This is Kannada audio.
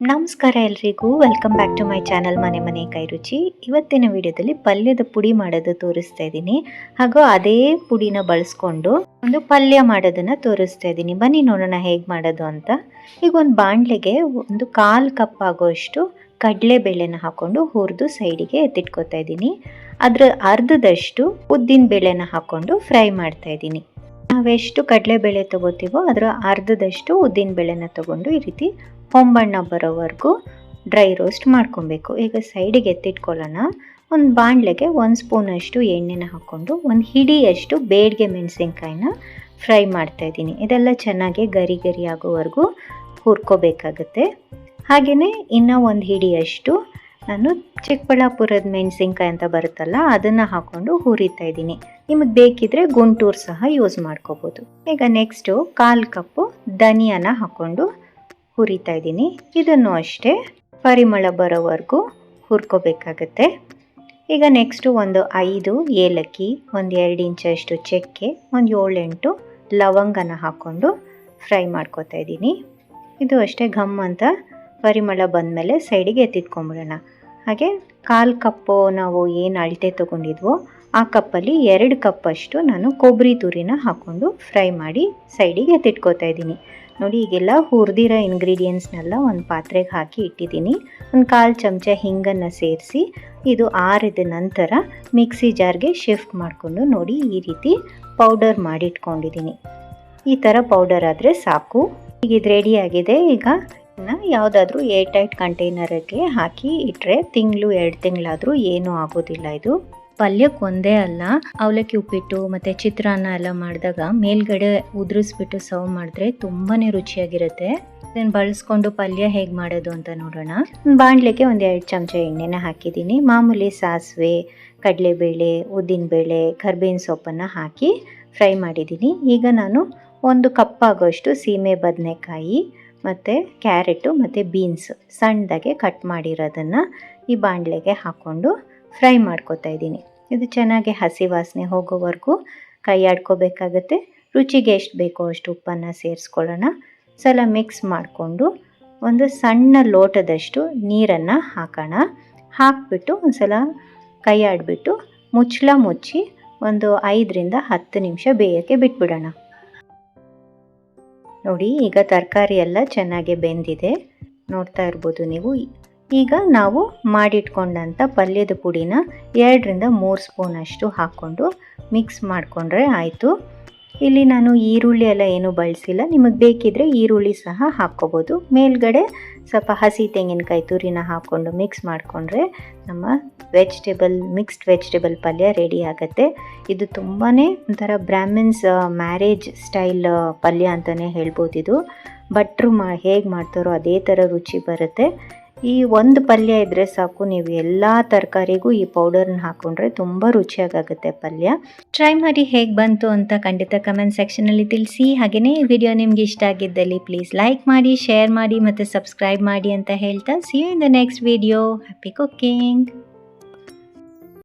ನಮಸ್ಕಾರ ಎಲ್ರಿಗೂ. Welcome back to my channel ಮನೆ ಮನೆ ಕೈ ರುಚಿ. ಇವತ್ತಿನ ವಿಡಿಯೋದಲ್ಲಿ ಪಲ್ಯದ ಪುಡಿ ಮಾಡೋದು ತೋರಿಸ್ತಾ ಇದ್ದೀನಿ. ಹಾಗೂ ಅದೇ ಪುಡಿನ ಬಳಸ್ಕೊಂಡು ಒಂದು ಪಲ್ಯ ಮಾಡೋದನ್ನ ತೋರಿಸ್ತಾ ಇದ್ದೀನಿ. ಬನ್ನಿ ನೋಡೋಣ ಹೇಗೆ ಮಾಡೋದು ಅಂತ. ಈಗ ಒಂದು ಬಾಣಲೆಗೆ ಒಂದು ಕಾಲು ಕಪ್ ಆಗೋಷ್ಟು ಕಡಲೆಬೇಳೆನ ಹಾಕ್ಕೊಂಡು ಹುರಿದು ಸೈಡಿಗೆ ಎತ್ತಿಟ್ಕೋತಾ ಇದ್ದೀನಿ. ಅದರ ಅರ್ಧದಷ್ಟು ಉದ್ದಿನ ಬೇಳೆನ ಹಾಕ್ಕೊಂಡು ಫ್ರೈ ಮಾಡ್ತಾ ಇದ್ದೀನಿ. ನಾವೆಷ್ಟು ಕಡಲೆಬೇಳೆ ತಗೋತೀವೋ ಅದರ ಅರ್ಧದಷ್ಟು ಉದ್ದಿನ ಬೇಳೆನ ತಗೊಂಡು ಈ ರೀತಿ ಹೊಂಬಣ್ಣ ಬರೋವರೆಗೂ ಡ್ರೈ ರೋಸ್ಟ್ ಮಾಡ್ಕೊಬೇಕು. ಈಗ ಸೈಡಿಗೆ ಎತ್ತಿಟ್ಕೊಳ್ಳೋಣ. ಒಂದು ಬಾಣಲೆಗೆ ಒಂದು ಸ್ಪೂನಷ್ಟು ಎಣ್ಣೆನ ಹಾಕ್ಕೊಂಡು, ಒಂದು ಹಿಡಿಯಷ್ಟು ಬೇಡಿಗೆ ಮೆಣಸಿನ್ಕಾಯಿನ ಫ್ರೈ ಮಾಡ್ತಾ ಇದ್ದೀನಿ. ಇದೆಲ್ಲ ಚೆನ್ನಾಗಿ ಗರಿ ಗರಿ ಆಗೋವರೆಗೂ ಹುರ್ಕೋಬೇಕಾಗತ್ತೆ. ಹಾಗೆಯೇ ಇನ್ನೂ ಒಂದು ಹಿಡಿಯಷ್ಟು ನಾನು ಚಿಕ್ಕಬಳ್ಳಾಪುರದ ಮೆಣಸಿನ್ಕಾಯಿ ಅಂತ ಬರುತ್ತಲ್ಲ, ಅದನ್ನು ಹಾಕ್ಕೊಂಡು ಹುರಿತಾ ಇದ್ದೀನಿ. ನಿಮಗೆ ಬೇಕಿದ್ರೆ ಗುಂಟೂರು ಸಹ ಯೂಸ್ ಮಾಡ್ಕೋಬೋದು. ಈಗ ನೆಕ್ಸ್ಟು ಕಾಲು ಕಪ್ಪು ಧನಿಯಾನ ಹಾಕ್ಕೊಂಡು ಹುರಿತಾ ಇದ್ದೀನಿ. ಇದನ್ನು ಅಷ್ಟೇ ಪರಿಮಳ ಬರೋವರೆಗೂ ಹುರ್ಕೋಬೇಕಾಗತ್ತೆ. ಈಗ ನೆಕ್ಸ್ಟು ಒಂದು ಐದು ಏಲಕ್ಕಿ, ಒಂದು ಎರಡು ಇಂಚಷ್ಟು ಚಕ್ಕೆ, ಒಂದು ಏಳೆಂಟು ಲವಂಗನ ಹಾಕ್ಕೊಂಡು ಫ್ರೈ ಮಾಡ್ಕೋತಾ ಇದ್ದೀನಿ. ಇದು ಅಷ್ಟೇ ಘಮ್ ಅಂತ ಪರಿಮಳ ಬಂದಮೇಲೆ ಸೈಡಿಗೆ ಎತ್ತಿಟ್ಕೊಂಬಿಡೋಣ. ಹಾಗೆ ಕಾಲು ಕಪ್ಪು ನಾವು ಏನು ಅಳತೆ ತೊಗೊಂಡಿದ್ವೋ ಆ ಕಪ್ಪಲ್ಲಿ ಎರಡು ಕಪ್ಪಷ್ಟು ನಾನು ಕೊಬ್ಬರಿ ತುರಿನ ಹಾಕ್ಕೊಂಡು ಫ್ರೈ ಮಾಡಿ ಸೈಡಿಗೆ ಎತ್ತಿಟ್ಕೋತಾ ಇದ್ದೀನಿ. ನೋಡಿ, ಈಗೆಲ್ಲ ಹುರಿದಿರೋ ಇಂಗ್ರೀಡಿಯೆಂಟ್ಸ್ನೆಲ್ಲ ಒಂದು ಪಾತ್ರೆಗೆ ಹಾಕಿ ಇಟ್ಟಿದ್ದೀನಿ. ಒಂದು ಕಾಲು ಚಮಚ ಹಿಂಗನ್ನು ಸೇರಿಸಿ, ಇದು ಆರಿದ ನಂತರ ಮಿಕ್ಸಿ ಜಾರ್ಗೆ ಶಿಫ್ಟ್ ಮಾಡಿಕೊಂಡು ನೋಡಿ, ಈ ರೀತಿ ಪೌಡರ್ ಮಾಡಿಟ್ಕೊಂಡಿದ್ದೀನಿ. ಈ ಥರ ಪೌಡರ್ ಆದರೆ ಸಾಕು. ಈಗ ಇದು ರೆಡಿ ಆಗಿದೆ. ಈಗ ಯಾವುದಾದ್ರೂ ಏರ್ ಟೈಟ್ ಕಂಟೈನರಿಗೆ ಹಾಕಿ ಇಟ್ಟರೆ ತಿಂಗಳು, ಎರಡು ತಿಂಗಳಾದರೂ ಏನೂ ಆಗೋದಿಲ್ಲ ಇದು. ಪಲ್ಯಕ್ಕೆ ಒಂದೇ ಅಲ್ಲ, ಅವಲಕ್ಕಿ ಉಪ್ಪಿಟ್ಟು ಮತ್ತು ಚಿತ್ರಾನ್ನ ಎಲ್ಲ ಮಾಡಿದಾಗ ಮೇಲ್ಗಡೆ ಉದುರಿಸ್ಬಿಟ್ಟು ಸರ್ವ್ ಮಾಡಿದ್ರೆ ತುಂಬಾ ರುಚಿಯಾಗಿರುತ್ತೆ. ಇದನ್ನು ಬಳಸ್ಕೊಂಡು ಪಲ್ಯ ಹೇಗೆ ಮಾಡೋದು ಅಂತ ನೋಡೋಣ. ಬಾಣಲೆಗೆ ಒಂದು ಎರಡು ಚಮಚ ಎಣ್ಣೆನ ಹಾಕಿದ್ದೀನಿ. ಮಾಮೂಲಿ ಸಾಸಿವೆ, ಕಡಲೆಬೇಳೆ, ಉದ್ದಿನಬೇಳೆ, ಕರ್ಬೇವಿನ ಸೊಪ್ಪನ್ನು ಹಾಕಿ ಫ್ರೈ ಮಾಡಿದ್ದೀನಿ. ಈಗ ನಾನು ಒಂದು ಕಪ್ ಆಗೋಷ್ಟು ಸೀಮೆ ಬದನೆಕಾಯಿ ಮತ್ತು ಕ್ಯಾರೆಟು ಮತ್ತು ಬೀನ್ಸ್ ಸಣ್ಣದಾಗೆ ಕಟ್ ಮಾಡಿರೋದನ್ನು ಈ ಬಾಣಲೆಗೆ ಹಾಕ್ಕೊಂಡು ಫ್ರೈ ಮಾಡ್ಕೊತಾ ಇದ್ದೀನಿ. ಇದು ಚೆನ್ನಾಗಿ ಹಸಿ ವಾಸನೆ ಹೋಗೋವರೆಗೂ ಕೈ ಆಡ್ಕೋಬೇಕಾಗತ್ತೆ ರುಚಿಗೆ ಎಷ್ಟು ಬೇಕೋ ಅಷ್ಟು ಉಪ್ಪನ್ನು ಸೇರಿಸ್ಕೊಳ್ಳೋಣ. ಸಲ ಮಿಕ್ಸ್ ಮಾಡಿಕೊಂಡು ಒಂದು ಸಣ್ಣ ಲೋಟದಷ್ಟು ನೀರನ್ನು ಹಾಕೋಣ. ಹಾಕಿಬಿಟ್ಟು ಒಂದು ಸಲ ಕೈ ಆಡಿಬಿಟ್ಟು ಮುಚ್ಚಳ ಮುಚ್ಚಿ ಒಂದು ಐದರಿಂದ ಹತ್ತು ನಿಮಿಷ ಬೇಯೋಕ್ಕೆ ಬಿಟ್ಬಿಡೋಣ. ನೋಡಿ, ಈಗ ತರಕಾರಿ ಎಲ್ಲ ಚೆನ್ನಾಗಿ ಬೆಂದಿದೆ. ನೋಡ್ತಾ ಇರ್ಬೋದು ನೀವು. ಈಗ ನಾವು ಮಾಡಿಟ್ಕೊಂಡಂಥ ಪಲ್ಯದ ಪುಡಿನ ಎರಡರಿಂದ ಮೂರು ಸ್ಪೂನಷ್ಟು ಹಾಕ್ಕೊಂಡು ಮಿಕ್ಸ್ ಮಾಡಿಕೊಂಡ್ರೆ ಆಯಿತು. ಇಲ್ಲಿ ನಾನು ಈರುಳ್ಳಿ ಎಲ್ಲ ಏನೂ ಬಳಸಿಲ್ಲ. ನಿಮಗೆ ಬೇಕಿದ್ದರೆ ಈರುಳ್ಳಿ ಸಹ ಹಾಕ್ಕೋಬೋದು. ಮೇಲ್ಗಡೆ ಸ್ವಲ್ಪ ಹಸಿ ತೆಂಗಿನಕಾಯಿ ತುರಿನ ಹಾಕ್ಕೊಂಡು ಮಿಕ್ಸ್ ಮಾಡಿಕೊಂಡ್ರೆ ನಮ್ಮ ವೆಜಿಟೇಬಲ್, ಮಿಕ್ಸ್ಡ್ ವೆಜಿಟೇಬಲ್ ಪಲ್ಯ ರೆಡಿ ಆಗುತ್ತೆ. ಇದು ತುಂಬಾ ಒಂಥರ ಬ್ರಾಹ್ಮಿನ್ಸ್ ಮ್ಯಾರೇಜ್ ಸ್ಟೈಲ್ ಪಲ್ಯ ಅಂತಲೇ ಹೇಳ್ಬೋದು ಇದು. ಭಟ್ರು ಮಾ, ಹೇಗೆ ಮಾಡ್ತಾರೋ ಅದೇ ಥರ ರುಚಿ ಬರುತ್ತೆ. ಈ ಒಂದು ಪಲ್ಯ ಇದ್ದರೆ ಸಾಕು, ನೀವು ಎಲ್ಲ ತರಕಾರಿಗೂ ಈ ಪೌಡರ್ನ ಹಾಕ್ಕೊಂಡ್ರೆ ತುಂಬ ರುಚಿಯಾಗುತ್ತೆ ಪಲ್ಯ. ಟ್ರೈ ಮಾಡಿ ಹೇಗೆ ಬಂತು ಅಂತ ಖಂಡಿತ ಕಮೆಂಟ್ ಸೆಕ್ಷನಲ್ಲಿ ತಿಳಿಸಿ. ಹಾಗೆಯೇ ಈ ವಿಡಿಯೋ ನಿಮ್ಗೆ ಇಷ್ಟ ಆಗಿದ್ದಲ್ಲಿ ಪ್ಲೀಸ್ ಲೈಕ್ ಮಾಡಿ ಶೇರ್ ಮಾಡಿ ಮತ್ತು ಸಬ್ಸ್ಕ್ರೈಬ್ ಮಾಡಿ ಅಂತ ಹೇಳ್ತಾ see you in the next video happy cooking